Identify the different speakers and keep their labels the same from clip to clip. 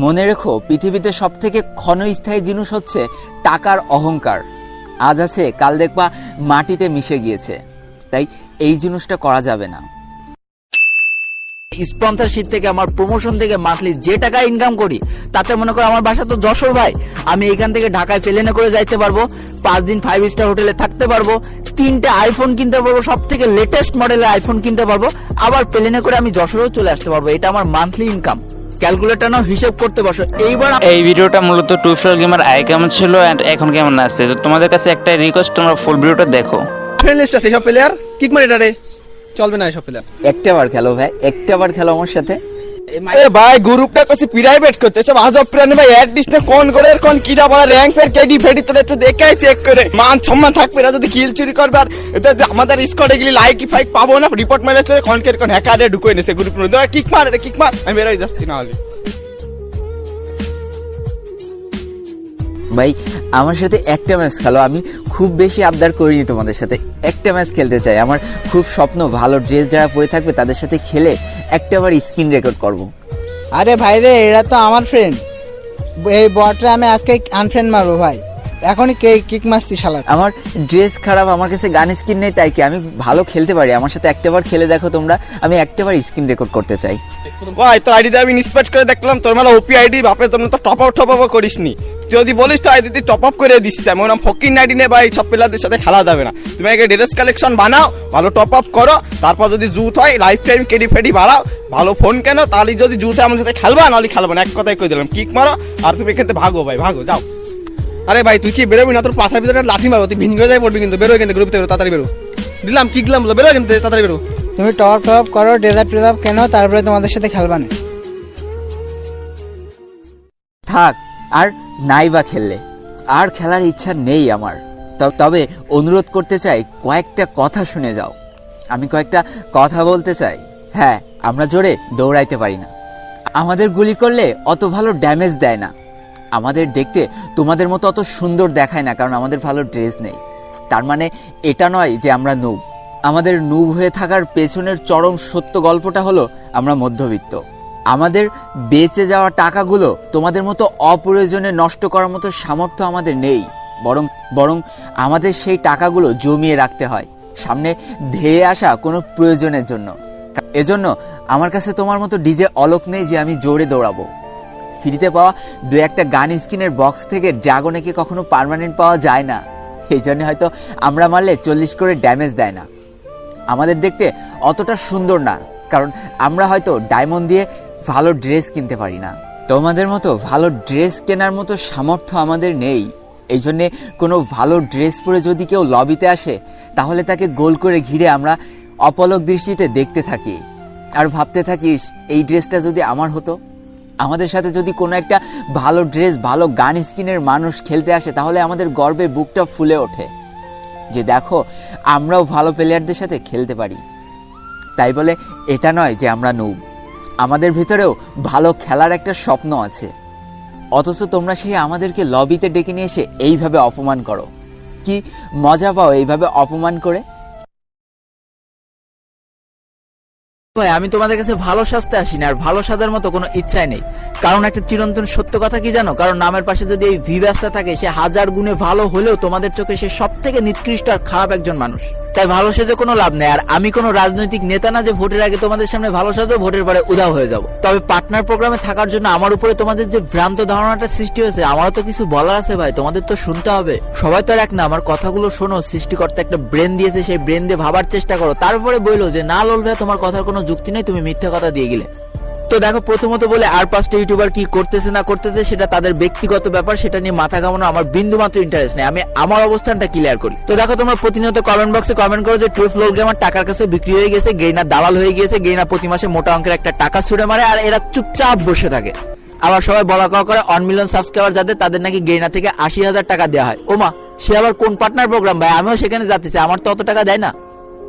Speaker 1: মনে রেখো, পৃথিবীতে সব থেকে ক্ষণস্থায়ী জিনিস হচ্ছে টাকার অহংকার। আজ আছে, কাল দেখবা মাটিতে মিশে গিয়েছে। তাই এই জিনিসটা করা যাবে না।
Speaker 2: স্পন্সরশিপ থেকে আমার প্রমোশন থেকে মান্থলি যে টাকা ইনকাম করি, তাতে মনে করো আমার বাসা তো যশোর ভাই, আমি এখান থেকে ঢাকায় প্লেনে করে যাইতে পারব, পাঁচ দিন ফাইভ স্টার হোটেলে থাকতে পারব, তিনটে আইফোন কিনতে পারব সব থেকে লেটেস্ট মডেলের আইফোন কিনতে পারব, আবার প্লেনে করে আমি যশোরেও চলে আসতে পারব, এটা আমার মান্থলি ইনকাম ক্যালকুলেটর নাও হিসেব করতে বসো। এইবার
Speaker 3: এই ভিডিওটা মূলত টু ফ্লোর গেমার আয় কেমন ছিল অ্যান্ড এখন কেমন আছে? তো তোমাদের কাছে একটা রিকোয়েস্ট তোমরা ফুল ভিডিওটা দেখো।
Speaker 4: ফ্রেন্ড লিস্ট আছে সব প্লেয়ার কিক মারে এটা রে। চলবে না সব প্লেয়ার
Speaker 1: একটা বার খেলো ভাই একটা বার খেলো আমার সাথে।
Speaker 4: এ ভাই গ্রুপটা কইছে প্রাইভেট করতে। সব আজব প্ল্যান ভাই অ্যাড লিস্টে কোন করে কোন কিটা বলা র‍্যাঙ্ক ফের কেডি ফেডি তোদের একটু দেখাই চেক করে। মান সম্মান থাকবে না যদি কিল চুরি করবে আর এটা আমাদের স্কোয়াডে গেলে লাইক ফাইক পাবো না রিপোর্ট মেরে তোরে কোন কের কোন হ্যাকারে ঢুকে নেছে গ্রুপ কিক মার রে কিক মার। আমি বেরোই যাচ্ছি না হলে।
Speaker 1: ভাই আমার সাথে একটা ম্যাচ খেলো। আমি খুব বেশি আবদার করিনি তোমাদের সাথে। একটা ম্যাচ খেলতে চাই। আমার খুব স্বপ্ন ভালো ড্রেস যারা পরে থাকবে তাদের সাথে খেলে একটা বার স্ক্রিন রেকর্ড করব।
Speaker 5: আরে ভাই রে এরা তো আমার ফ্রেন্ড এই বটরে আমি আজকে আনফ্রেন্ড মারবো ভাই। এখনই কে কিক মারছি শালা
Speaker 1: আমার ড্রেস খারাপ আমার কাছে গান স্ক্রিন নেই তাই কি? আমি ভালো খেলতে পারি। আমার সাথে একটা বার খেলে দেখো তোমরা। আমি একটা বার স্ক্রিন রেকর্ড করতে চাই।
Speaker 4: ভাই তোর আইডিটা আমি ইন্সপেক্ট করে দেখলাম। তোর মেলা ওপি আইডি বাপে তোমরা তো টপ আপ টপ আপ করিসনি। তুই যদি বলিস তো আইডি টপ আপ করে দিচ্ছি আমি ওরকম ফকির আইডি নে ভাই সব প্লেয়ারদের সাথে খেলা যাবে না। তুমি আগে ড্রেস কালেকশন বানাও ভালো টপ আপ করো তারপর যদি জুত হয় লাইফ টাইম কেডি ফেডি বাড়াও ভালো ফোন কেন তাহলে যদি জুত আমার সাথে খেলবা নাহলে খেলব না। এক কথাই কই দিলাম কিক মারো আর তুমি এখান থেকে ভাগো ভাই ভাগো যাও। আরে ভাই তুই কি বেরোবি না? তোর পাশার ভিতরে লাঠি মারবো তুই ভিন যাই পড়বি কিন্তু বেরো কিন্তু গ্রুপ থেকে তাড়াতাড়ি বেরো। দিলাম কিক দিলাম বেরো কিন্তু তাড়াতাড়ি বেরো।
Speaker 5: তুমি টপ টপ করো ডেজার্ট টেজার্ট কেন তারপরে তোমাদের সাথে খেলবা না।
Speaker 1: থাক আর নাই বা খেললে। আর খেলার ইচ্ছা নেই আমার। তবে অনুরোধ করতে চাই, কয়েকটা কথা শুনে যাও। আমি কয়েকটা কথা বলতে চাই। হ্যাঁ আমরা জোরে দৌড়াইতে পারি না। আমাদের গুলি করলে অত ভালো ড্যামেজ দেয় না। আমাদের দেখতে তোমাদের মতো অত সুন্দর দেখায় না, কারণ আমাদের ভালো ড্রেস নেই। তার মানে এটা নয় যে আমরা নুব আমাদের নুব হয়ে থাকার পেছনের চরম সত্য গল্পটা হলো আমরা মধ্যবিত্ত। আমাদের বেঁচে যাওয়া টাকাগুলো তোমাদের মতো অপ্রয়োজনে নষ্ট করার মতো সামর্থ্য আমাদের নেই। বরং বরং আমাদের সেই টাকাগুলো জমিয়ে রাখতে হয়। সামনে ধেয়ে আসা কোনো প্রয়োজনের জন্য। এজন্য আমার কাছে তোমার মতো ডিজে অলোক নেই যে আমি জোরে দৌড়াবো। ফ্রিতে পাওয়া দু একটা গান স্কিনের বক্স থেকে ড্রাগনেকে কখনো পার্মানেন্ট পাওয়া যায় না? এই জন্য হয়তো আমরা মারলে চল্লিশ করে ড্যামেজ দেয় না। আমাদের দেখতে অতটা সুন্দর না, কারণ আমরা হয়তো ডায়মন্ড দিয়ে ভালো ড্রেস কিনতে পারি না। তোমাদের মতো ভালো ড্রেস কেনার মতো সামর্থ্য আমাদের নেই। এই জন্যে কোনো ভালো ড্রেস পরে যদি কেউ লবিতে আসে, তাহলে তাকে গোল করে ঘিরে আমরা অপলক দৃষ্টিতে দেখতে থাকি। আর ভাবতে থাকিস, এই ড্রেসটা যদি আমার হতো? আমাদের সাথে যদি কোনো একটা ভালো ড্রেস, ভালো গান স্কিনের মানুষ খেলতে আসে, তাহলে আমাদের গর্বে বুকটা ফুলে ওঠে। যে দেখো, আমরাও ভালো প্লেয়ারদের সাথে খেলতে পারি। তাই বলে, এটা নয় যে আমরা নুব আমাদের ভিতরেও ভালো খেলার একটা স্বপ্ন আছে। অথচ তোমরা সেই আমাদেরকে লবিতে ডেকে নিয়ে এসে এইভাবে অপমান করো। কি মজা পাও এইভাবে অপমান করে?
Speaker 2: ভাই, আমি তোমাদের কাছে ভালো সাজতে আসি না আর ভালো সাজার মতো কোনো ইচ্ছাই নেই। কারণ একটা চিরন্তন সত্য কথা কি জানো? কারণ নামের পাশে যদি এই ভি ব্যাসটা থাকে, সে হাজার গুণে ভালো হলেও তোমাদের চোখে সে সব থেকে নিকৃষ্ট আর খারাপ একজন মানুষ। তাই ভালো সেজে কোনো লাভ নেই। আর আমি কোনো রাজনৈতিক নেতা না যে ভোটের আগে তোমাদের সামনে ভালো সাজবো, ভোটের পরে উধাও হয়ে যাব। তবে পার্টনার প্রোগ্রামে থাকার জন্য আমার উপরে তোমাদের যে ভ্রান্ত ধারণাটা সৃষ্টি হয়েছে, আমারও তো কিছু বলার আছে ভাই, তোমাদের তো শুনতে হবে। সবাই তো আর এক না, আমার কথাগুলো শোনো, সৃষ্টিকর্তা একটা ব্রেন দিয়েছে, সেই ব্রেন দিয়ে ভাবার চেষ্টা করো। তারপরে বলল যে, না, লোল ভাই তোমার কথার কোনো যুক্তি নেই, তুমি মিথ্যা কথা দিয়ে গেলে। তো দেখো, প্রথমত বলে আর পাঁচটা ইউটিউবার কি করতেছে না করতেছে, সেটা তাদের ব্যক্তিগত ব্যাপার, সেটা নিয়ে মাথা ঘামানো আমার বিন্দু মাত্র ইন্টারেস্ট নেই। আমি আমার অবস্থানটা ক্লিয়ার করি। তো দেখো, তোমরা প্রতিনিয়ত কমেন্ট বক্সে কমেন্ট করো যে ট্রু ফ্লোর গেমার টাকার কাছে বিক্রি হয়ে গেছে গেইনা দালাল হয়ে গিয়েছে গেইনা প্রতি মাসে মোটা অঙ্কের একটা টাকা ছুড়ে মারে, আর এরা চুপচাপ বসে থাকে। আবার সবাই বলা কওয়া করে অন মিলিয়ন সাবস্ক্রাইবার যাদের, তাদের নাকি গেইনা থেকে আশি হাজার টাকা দেওয়া হয়। ওমা, সে আবার কোন পার্টনার প্রোগ্রাম ভাই, আমিও সেখানে যাতে আমার তো অত টাকা দেয় না।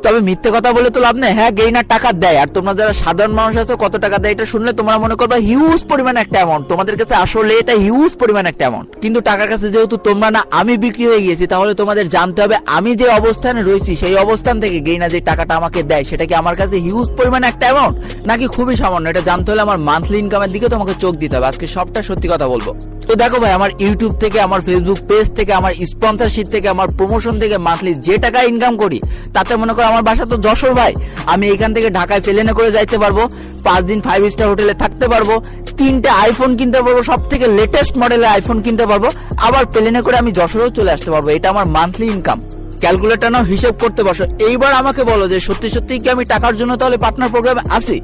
Speaker 2: তবে মিথ্যে কথা বলে তো লাভ নেই। হ্যাঁ গেইনার টাকা দেয়। আর তোমরা যারা সাধারণ মানুষ আছো, কত টাকা দেয় এটা শুনলে তোমরা মনে করবে হিউজ পরিমাণ একটা অ্যামাউন্ট তোমাদের কাছে আসলে এটা হিউজ পরিমাণ একটা অ্যামাউন্ট কিন্তু টাকার কাছে যেহেতু তোমরা না, আমি বিক্রি হয়ে গিয়েছি, তাহলে তোমাদের জানতে হবে, আমি যে অবস্থানে রয়েছি, সেই অবস্থান থেকে গেইনা যে টাকাটা আমাকে দেয়, সেটা কি আমার কাছে হিউজ পরিমাণ একটা অ্যামাউন্ট নাকি খুবই সামান্য? এটা জানতে হলে আমার মান্থলি ইনকামের দিকে তোমাকে চোখ দিতে হবে। আজকে সবটা সত্যি কথা বলব। তো দেখো ভাই, আমার ইউটিউব থেকে, আমার ফেসবুক পেজ থেকে, আমার স্পন্সরশিপ থেকে, আমার প্রমোশন থেকে মান্থলি যে টাকা ইনকাম করি, তাতে মনে করো আমার বাসা তো যশোর ভাই। আমি এখান থেকে ঢাকায় প্লেনে করে যাইতে পারব, পাঁচ দিন ফাইভ স্টার হোটেলে থাকতে পারব, তিনটে আইফোন কিনতে পারব সব থেকে লেটেস্ট মডেলের আইফোন কিনতে পারব, আবার প্লেনে করে আমি যশোরেও চলে আসতে পারব। এটা আমার মান্থলি ইনকাম ক্যালকুলেটর নাও, হিসেব করতে বসো। এইবার আমাকে বলো যে সত্যি সত্যি কি আমি টাকার জন্য তাহলে পার্টনার প্রোগ্রামে আসি?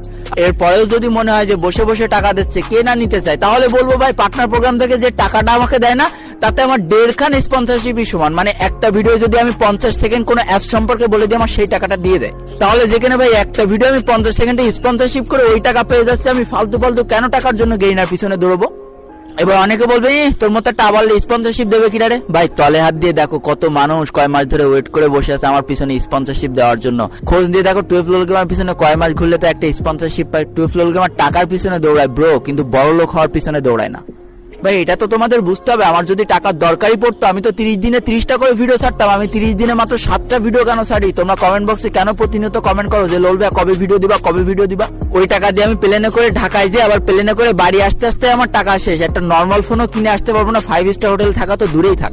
Speaker 2: এরপরেও যদি মনে হয় যে বসে বসে টাকা দিচ্ছে, কে না নিতে চায়, তাহলে বলব ভাই, পার্টনার প্রোগ্রাম থেকে যে টাকাটা আমাকে দেয় না, তাতে আমার দেড়খান স্পন্সরশিপই সমান। মানে একটা ভিডিও যদি আমি পঞ্চাশ সেকেন্ড কোনো অ্যাপ সম্পর্কে বলে দিই, আমার সেই টাকাটা দিয়ে দেয়। তাহলে যেখানে ভাই, একটা ভিডিও আমি পঞ্চাশ সেকেন্ডে স্পন্সরশিপ করে ওই টাকা পেয়ে যাচ্ছে, আমি ফালতু ফালতু কেন টাকার জন্য গেইনার পিছনে দৌড়বো? এবার অনেকে বলবে তোর মতো একটা আবার স্পন্সরশিপ দেবে কিনা রে? ভাই, তলে হাত দিয়ে দেখো কত মানুষ কয় মাস ধরে ওয়েট করে বসে আছে আমার পিছনে স্পন্সরশিপ দেওয়ার জন্য। খোঁজ দিয়ে দেখো টুয়েলভ লোল গেমার পিছনে কয় মাস ঘুরলে তো একটা স্পন্সরশিপ পায়। টুয়েলভ লোল গেমার টাকার পিছনে দৌড়ায় ব্রো কিন্তু বড় লোক হওয়ার পিছনে দৌড়ায় না। ভাই, এটা তো তোমাদের বুঝতে হবে। আমার যদি টাকার দরকারই পড়তো, আমি তো তিরিশ দিনে ত্রিশটা করে ভিডিও ছাড়তাম। আমি তিরিশ দিনে মাত্র সাতটা ভিডিও কেন ছাড়ি? তোমরা কমেন্ট বক্সে কেন প্রতিনিয়ত কমেন্ট করো যে লোল ভাই কবে ভিডিও দিবা, কবে ভিডিও দিবা? ওই টাকা দিয়ে আমি প্লেনে করে ঢাকায় যে আবার প্লেনে করে বাড়ি আসতে আসতে আমার টাকা শেষ। একটা নর্মাল ফোনও কিনে আসতে পারব না। ফাইভ স্টার হোটেল থাকা তো দূরেই থাক।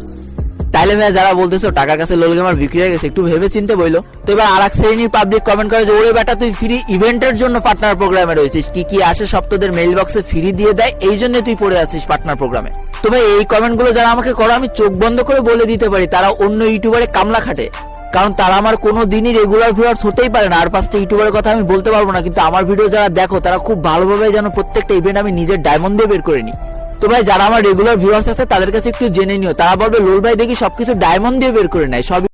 Speaker 2: তাইলে ভাই যারা বলতেছো টাকার কাছে লোল গেমার বিক্রি হয়ে গেছে, একটু ভেবে চিনতে বইলো। তো এবার আর এক শ্রেণির পাবলিক কমেন্ট করে যে, ওরে বেটা, তুই ফ্রি ইভেন্টের জন্য পার্টনার প্রোগ্রামে রয়েছিস। কি কি আসে সব তোদের মেইল বক্সে ফ্রি দিয়ে দেয়, এই জন্য তুই পড়ে আছিস পার্টনার প্রোগ্রামে তো ভাই, এই কমেন্টগুলো যারা আমাকে করো, আমি চোখ বন্ধ করে বলে দিতে পারি, তারা অন্য ইউটিউবারে কামলা খাটে। কারণ তারা আমার কোনো দিনই রেগুলার ভিউয়ার্স হতেই পারে না। আর পাঁচটা ইউটিউবারের কথা আমি বলতে পারব না, কিন্তু আমার ভিডিও যারা দেখো, তারা খুব ভালোভাবে যেন প্রত্যেকটা ইভেন্ট আমি নিজের ডায়মন্ড দিয়ে বের করে নিই। তো ভাই, যারা আমার রেগুলার ভিউয়ার্স আছে, তাদের কাছে একটু জেনে নিও। তারা বলবে, লোল ভাই দেখি সবকিছু ডায়মন্ড দিয়ে বের করে নেয় সব